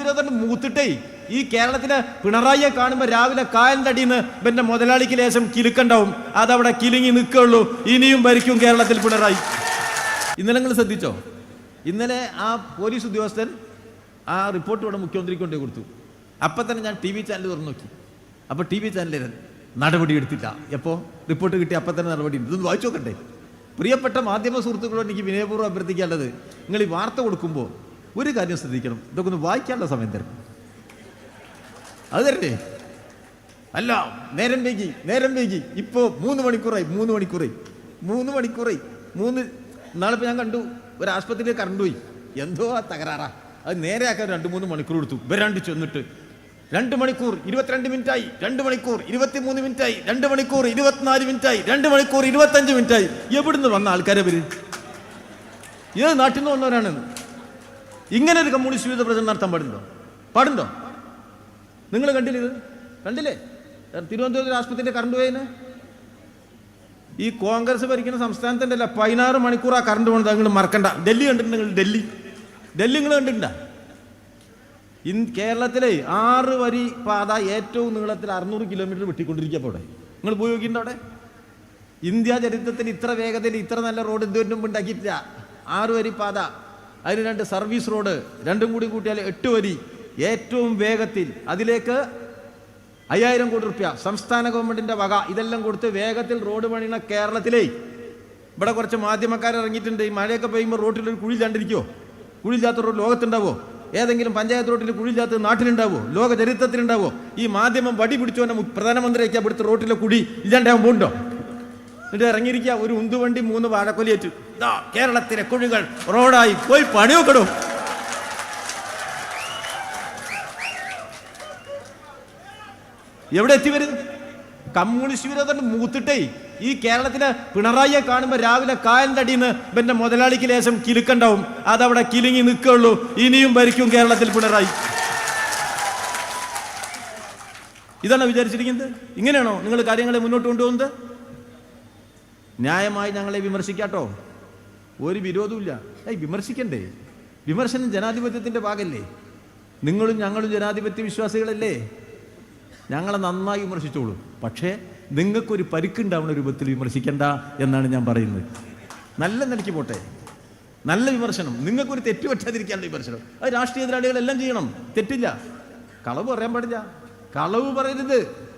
വിരോധം മൂത്തിട്ടേ. ഈ കേരളത്തിലെ പിണറായിയെ കാണുമ്പോൾ രാവിലെ കാലിന്റെ അടിയിൽ നിന്ന് ഇവന്റെ മുതലാളിക്ക് ലേശം കിലുക്കണ്ടാവും. അതവിടെ കിലുങ്ങി നിൽക്കുള്ളൂ ഇനിയും ഭരിക്കും കേരളത്തിൽ പിണറായി. ഇന്നലെ നിങ്ങൾ ശ്രദ്ധിച്ചോ? ഇന്നലെ ആ പോലീസ് ഉദ്യോഗസ്ഥൻ ആ റിപ്പോർട്ട് ഇവിടെ മുഖ്യമന്ത്രിക്ക് കൊണ്ടേ കൊടുത്തു. അപ്പം തന്നെ ഞാൻ ടി വി ചാനൽ തുറന്നു നോക്കി. അപ്പോൾ ടി വി ചാനലിൽ നടപടി എടുത്തില്ല. എപ്പോൾ റിപ്പോർട്ട് കിട്ടി അപ്പം തന്നെ നടപടി ഇതൊന്ന് വായിച്ചു നോക്കട്ടെ പ്രിയപ്പെട്ട മാധ്യമ സുഹൃത്തുക്കളോട് എനിക്ക് വിനയപൂർവം അഭ്യർത്ഥിക്കേണ്ടത് നിങ്ങൾ ഈ വാർത്ത കൊടുക്കുമ്പോൾ ഒരു കാര്യം ശ്രദ്ധിക്കണം. ഇതൊക്കെ ഒന്ന് വായിക്കാനുള്ള സമയം തരണം അത് തരട്ടെ? അല്ല നേരം വൈകി നേരം വൈകി. ഇപ്പോൾ മൂന്ന് മണിക്കൂറായി മൂന്ന് മണിക്കൂറായി മൂന്ന് മണിക്കൂറായി മൂന്ന് നാളെ ഇപ്പം ഞാൻ കണ്ടു ഒരു ആശുപത്രിയിൽ കറണ്ട് പോയി. എന്തോ ആ തകരാറാ. അത് നേരെയാക്കാൻ രണ്ട് മൂന്ന് മണിക്കൂർ എടുത്തു. ഇവരാണ്ട് ചെന്നിട്ട് രണ്ട് മണിക്കൂർ ഇരുപത്തിരണ്ട് മിനിറ്റായി രണ്ട് മണിക്കൂർ ഇരുപത്തിമൂന്ന് മിനിറ്റായി രണ്ട് മണിക്കൂർ ഇരുപത്തിനാല് മിനിറ്റായി രണ്ട് മണിക്കൂർ ഇരുപത്തഞ്ച് മിനിറ്റായി. എവിടുന്ന് വന്ന ആൾക്കാരെ ഇവർ? ഏത് നാട്ടിൽ നിന്ന് വന്നവരാണ്? ഇങ്ങനെ ഒരു കമ്മ്യൂണിസ്റ്റ് വിരുദ്ധ പ്രചരണം നടത്താൻ പാടുണ്ടോ? പാടുണ്ടോ? നിങ്ങൾ കണ്ടില്ലേ ഇത്? കണ്ടില്ലേ? തിരുവനന്തപുരത്ത് ആശുപത്രിയിലെ കറണ്ട് പോയതിന്? ഈ കോൺഗ്രസ് ഭരിക്കുന്ന സംസ്ഥാനത്തിന്റെ അല്ല പതിനാറ് മണിക്കൂർ ആ കറണ്ട് പോകുന്നത് നിങ്ങൾ മറക്കണ്ട. ഡൽഹി കണ്ടിട്ടുണ്ട് നിങ്ങൾ ഡൽഹി. ഡൽഹി നിങ്ങൾ കണ്ടിട്ടുണ്ട? കേരളത്തിലെ ആറ് വരി പാത ഏറ്റവും നീളത്തിൽ അറുന്നൂറ് കിലോമീറ്റർ വെട്ടിക്കൊണ്ടിരിക്കുക അവിടെ. നിങ്ങൾ പോയി നോക്കിയിട്ടുണ്ടോ അവിടെ? ഇന്ത്യ ചരിത്രത്തിൽ ഇത്ര വേഗത്തിൽ ഇത്ര നല്ല റോഡ് ഇതുവരും ഉണ്ടാക്കിയിട്ടില്ല. ആറ് വരി പാത. അതിന് രണ്ട് സർവീസ് റോഡ് രണ്ടും കൂടി കൂട്ടിയാൽ എട്ട് വരി. ഏറ്റവും വേഗത്തിൽ അതിലേക്ക് അയ്യായിരം കോടി റുപ്യ സംസ്ഥാന ഗവൺമെന്റിന്റെ വക. ഇതെല്ലാം കൊടുത്ത് വേഗത്തിൽ റോഡ് പണിയുന്ന കേരളത്തിലേ. ഇവിടെ കുറച്ച് മാധ്യമക്കാർ ഇറങ്ങിയിട്ടുണ്ട്. ഈ മഴയൊക്കെ പെയ്യുമ്പോൾ റോട്ടിൽ ഒരു കുഴിയില്ലാണ്ടിരിക്കുമോ കുഴിയില്ലാത്ത റോഡ് ലോകത്തുണ്ടാവോ? ഏതെങ്കിലും പഞ്ചായത്ത് റോട്ടിൽ കുഴിയില്ലാത്ത നാട്ടിലുണ്ടാവോ? ലോക ചരിത്രത്തിലുണ്ടാവോ? ഈ മാധ്യമം വടി പിടിച്ചോന്നെ പ്രധാനമന്ത്രിയൊക്കെ ഇവിടുത്തെ റോട്ടിലെ കുഴി ഇല്ലാണ്ടാവും പോകുന്നുണ്ടോ? എന്നിട്ട് ഇറങ്ങിയിരിക്കുക. ഒരു ഉന്തുവണ്ടി മൂന്ന് വാഴക്കൊലിയേറ്റു. ഇതാ കേരളത്തിലെ കുഴികൾ റോഡായി പോയി പണി വെക്കണം എവിടെ എത്തി വരുന്നു? കമ്മ്യൂണിസ്റ്റ് വിരോധം മൂത്തിട്ടേ. ഈ കേരളത്തിലെ പിണറായിയെ കാണുമ്പോൾ രാവിലെ കാലിന്റെ അടിയിൽ നിന്ന് ഇവന്റെ മുതലാളിക്ക് ലേശം കിലുക്കണ്ടാവും. അതവിടെ കിലുങ്ങി നിൽക്കുള്ളൂ ഇനിയും ഭരിക്കും കേരളത്തിൽ പിണറായി. ഇതാണോ വിചാരിച്ചിരിക്കുന്നത്. ഇങ്ങനെയാണോ നിങ്ങൾ കാര്യങ്ങളെ മുന്നോട്ട് കൊണ്ടുപോകുന്നത്? ന്യായമായി ഞങ്ങളെ വിമർശിക്കാട്ടോ. ഒരു വിരോധമില്ല ഏയ് വിമർശിക്കണ്ടേ. വിമർശനം ജനാധിപത്യത്തിന്റെ ഭാഗമല്ലേ നിങ്ങളും ഞങ്ങളും ജനാധിപത്യ വിശ്വാസികളല്ലേ. ഞങ്ങളെ നന്നായി വിമർശിച്ചോളൂ. പക്ഷേ നിങ്ങൾക്കൊരു പരിക്കുണ്ടാവുന്ന രൂപത്തിൽ വിമർശിക്കണ്ട എന്നാണ് ഞാൻ പറയുന്നത്. നല്ല നിലയ്ക്ക് പോട്ടെ. നല്ല വിമർശനം. നിങ്ങൾക്കൊരു തെറ്റ് പറ്റാതിരിക്കാനുള്ള വിമർശനം. അത് രാഷ്ട്രീയ എതിരാളികളെല്ലാം ചെയ്യണം. തെറ്റില്ല. കളവ് പറയാൻ പാടില്ല. കളവ് പറയരുത്.